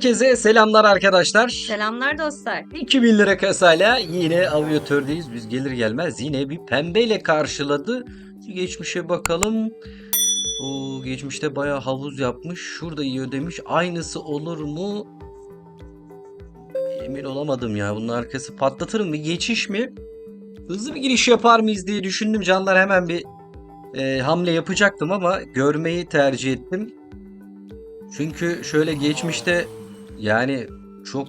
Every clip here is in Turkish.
Herkese selamlar arkadaşlar. Selamlar dostlar. 2000 lira kasayla yine aviatördeyiz. Biz gelir gelmez yine bir pembeyle karşıladı. Geçmişe bakalım. O geçmişte bayağı havuz yapmış. Şurada iyi ödemiş. Aynısı olur mu? Emin olamadım ya. Bunun arkası patlatır mı? Geçiş mi? Hızlı bir giriş yapar mıyız diye düşündüm. Canlar hemen bir e, hamle yapacaktım ama görmeyi tercih ettim. Çünkü şöyle geçmişte yani çok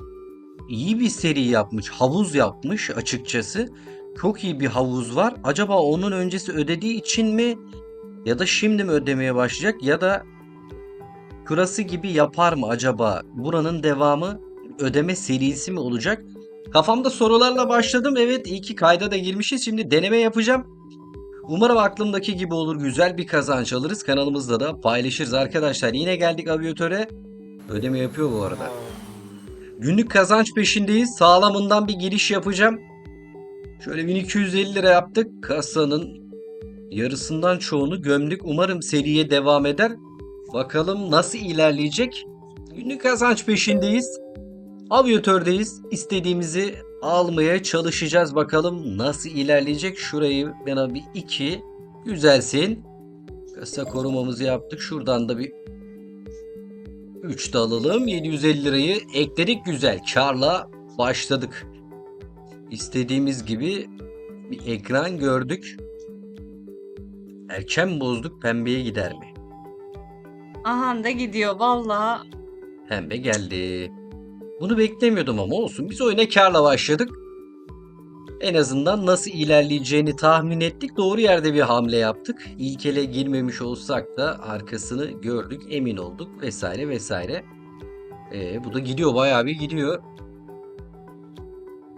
iyi bir seri yapmış, havuz yapmış açıkçası. Çok iyi bir havuz var. Acaba onun öncesi ödediği için mi ya da şimdi mi ödemeye başlayacak ya da şurası gibi yapar mı acaba? Buranın devamı ödeme serisi mi olacak? Kafamda sorularla başladım. Evet iyi ki kayda da girmişiz. Şimdi deneme yapacağım. Umarım aklımdaki gibi olur. Güzel bir kazanç alırız. Kanalımızda da paylaşırız arkadaşlar. Yine geldik aviatöre. Ödeme yapıyor bu arada. Günlük kazanç peşindeyiz. Sağlamından bir giriş yapacağım. Şöyle 1250 lira yaptık. Kasanın yarısından çoğunu gömdük. Umarım seriye devam eder. Bakalım nasıl ilerleyecek. Günlük kazanç peşindeyiz. Aviatördeyiz. İstediğimizi almaya çalışacağız. Bakalım nasıl ilerleyecek. Şurayı bana bir iki güzelsin. Kasa korumamızı yaptık. Şuradan da bir 3 de alalım. 750 lirayı ekledik güzel. Karla başladık. İstediğimiz gibi bir ekran gördük. Erken bozduk pembeye gider mi? Aha da gidiyor vallahi. Pembe geldi. Bunu beklemiyordum ama olsun. Biz oyuna karla başladık. En azından nasıl ilerleyeceğini tahmin ettik. Doğru yerde bir hamle yaptık. İlk ele girmemiş olsak da arkasını gördük, emin olduk vesaire vesaire. Ee, bu da gidiyor, bayağı bir gidiyor.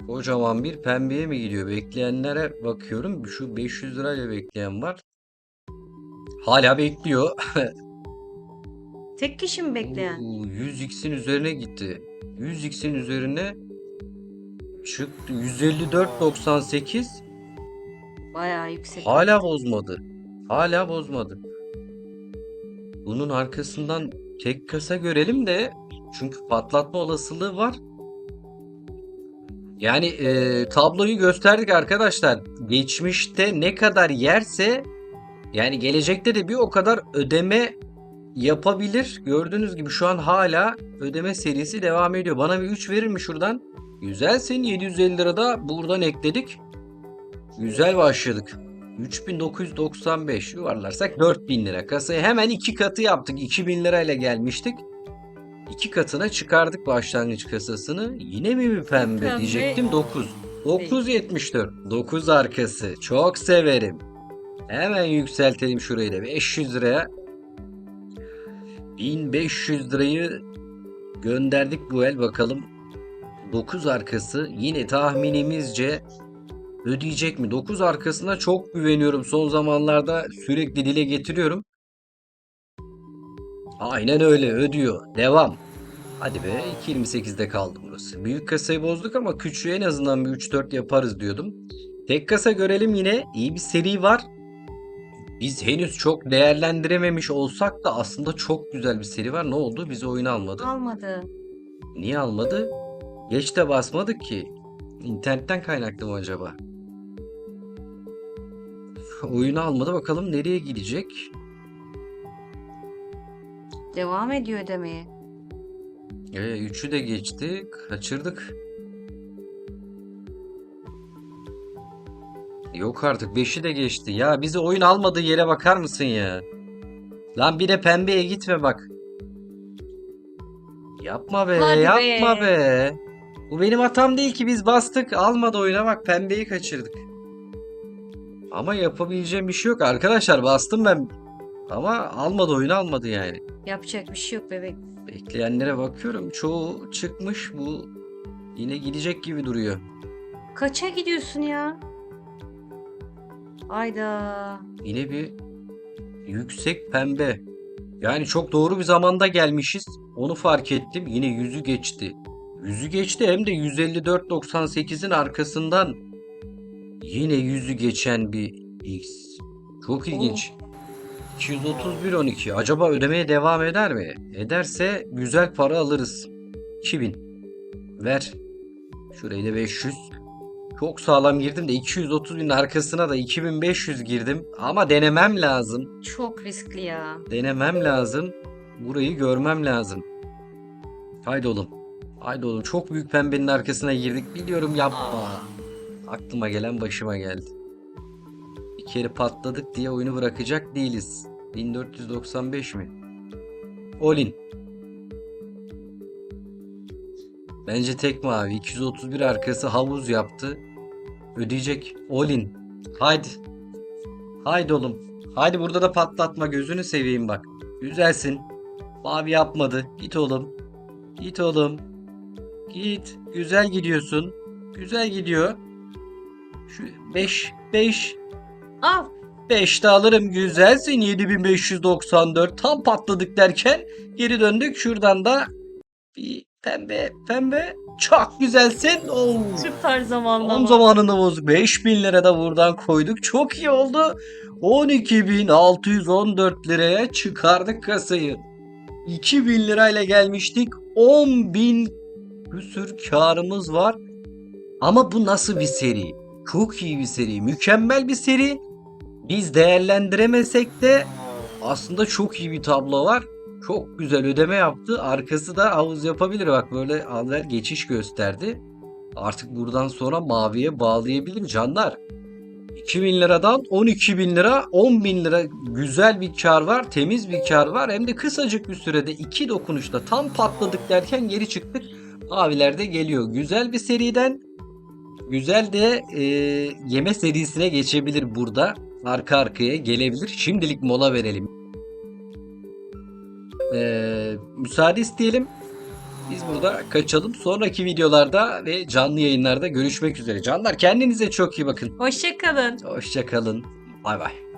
Kocaman bir pembeye mi gidiyor? Bekleyenlere bakıyorum. Şu 500 lirayla bekleyen var. Hala bekliyor. Tek kişi mi bekleyen? Oo, 100x'in üzerine gitti. 100x'in üzerine çıktı. 154.98 Bayağı yüksek. hala bozmadı. Hala bozmadı. Bunun arkasından tek kasa görelim de çünkü patlatma olasılığı var. Yani e, tabloyu gösterdik arkadaşlar. Geçmişte ne kadar yerse yani gelecekte de bir o kadar ödeme yapabilir. Gördüğünüz gibi şu an hala ödeme serisi devam ediyor. Bana bir 3 verir mi şuradan? Güzelsin 750 lira da buradan ekledik. Güzel başladık. 3995 yuvarlarsak 4000 lira. Kasayı hemen iki katı yaptık. 2000 lirayla gelmiştik. İki katına çıkardık başlangıç kasasını. Yine mi bir pembe Pembe. diyecektim 9. 974. 9 arkası. Çok severim. Hemen yükseltelim şurayı da 500 liraya. 1500 lirayı gönderdik bu el bakalım. 9 arkası yine tahminimizce ödeyecek mi? 9 arkasına çok güveniyorum. Son zamanlarda sürekli dile getiriyorum. Aynen öyle ödüyor. Devam. Hadi be 2.28'de kaldı burası. Büyük kasayı bozduk ama küçüğü en azından bir 3-4 yaparız diyordum. Tek kasa görelim yine. İyi bir seri var. Biz henüz çok değerlendirememiş olsak da aslında çok güzel bir seri var. Ne oldu? Bizi oyuna almadı. Almadı. Niye almadı? Geç de basmadık ki. İnternetten kaynaklı mı acaba? Oyunu almadı bakalım nereye gidecek? Devam ediyor ödemeye. Ee, üçü de geçti. Kaçırdık. Yok artık. Beşi de geçti. Ya bizi oyun almadığı yere bakar mısın ya? Lan bir de pembeye gitme bak. Yapma be, Hadi be. yapma be. Bu benim hatam değil ki biz bastık. Almadı oyuna bak pembeyi kaçırdık. Ama yapabileceğim bir şey yok. Arkadaşlar bastım ben. Ama almadı oyunu almadı yani. Yapacak bir şey yok bebek. Bekleyenlere bakıyorum. Çoğu çıkmış. Bu yine gidecek gibi duruyor. Kaça gidiyorsun ya? Ayda. Yine bir yüksek pembe. Yani çok doğru bir zamanda gelmişiz. Onu fark ettim. Yine yüzü geçti. Yüzü geçti hem de 154.98'in arkasından yine yüzü geçen bir X. Çok ilginç. 231.12. Acaba ödemeye devam eder mi? Ederse güzel para alırız. 2000. Ver. Şurayı da 500. Çok sağlam girdim de 230 bin arkasına da 2500 girdim. Ama denemem lazım. Çok riskli ya. Denemem lazım. Burayı görmem lazım. Haydi oğlum. Haydi oğlum. Çok büyük pembenin arkasına girdik. Biliyorum yapma. Aklıma gelen başıma geldi. Bir kere patladık diye oyunu bırakacak değiliz. 1495 mi? Olin. Bence tek mavi. 231 arkası havuz yaptı. Ödeyecek. Olin. Haydi. Haydi oğlum. Haydi burada da patlatma gözünü seveyim bak. Güzelsin. Mavi yapmadı. Git oğlum. Git oğlum. Git. Güzel gidiyorsun. Güzel gidiyor. Şu 5 5 Al. 5 de alırım güzelsin 7594 tam patladık derken geri döndük şuradan da bir pembe pembe çok güzelsin. Oo. Süper zamanlama. Tam zamanında bozduk. 5000 lira da buradan koyduk. Çok iyi oldu. 12.614 liraya çıkardık kasayı. 2000 lirayla gelmiştik. 10.000 küsür karımız var. Ama bu nasıl bir seri? Çok iyi bir seri. Mükemmel bir seri. Biz değerlendiremesek de aslında çok iyi bir tablo var. Çok güzel ödeme yaptı. Arkası da havuz yapabilir. Bak böyle alver geçiş gösterdi. Artık buradan sonra maviye bağlayabilir canlar. 2000 liradan 12 bin lira 10 bin lira güzel bir kar var temiz bir kar var hem de kısacık bir sürede iki dokunuşta tam patladık derken geri çıktık maviler de geliyor güzel bir seriden güzel de e, yeme serisine geçebilir burada arka arkaya gelebilir şimdilik mola verelim E, müsaade isteyelim biz burada kaçalım. Sonraki videolarda ve canlı yayınlarda görüşmek üzere. Canlar kendinize çok iyi bakın. Hoşçakalın. Hoşçakalın. Bay bay.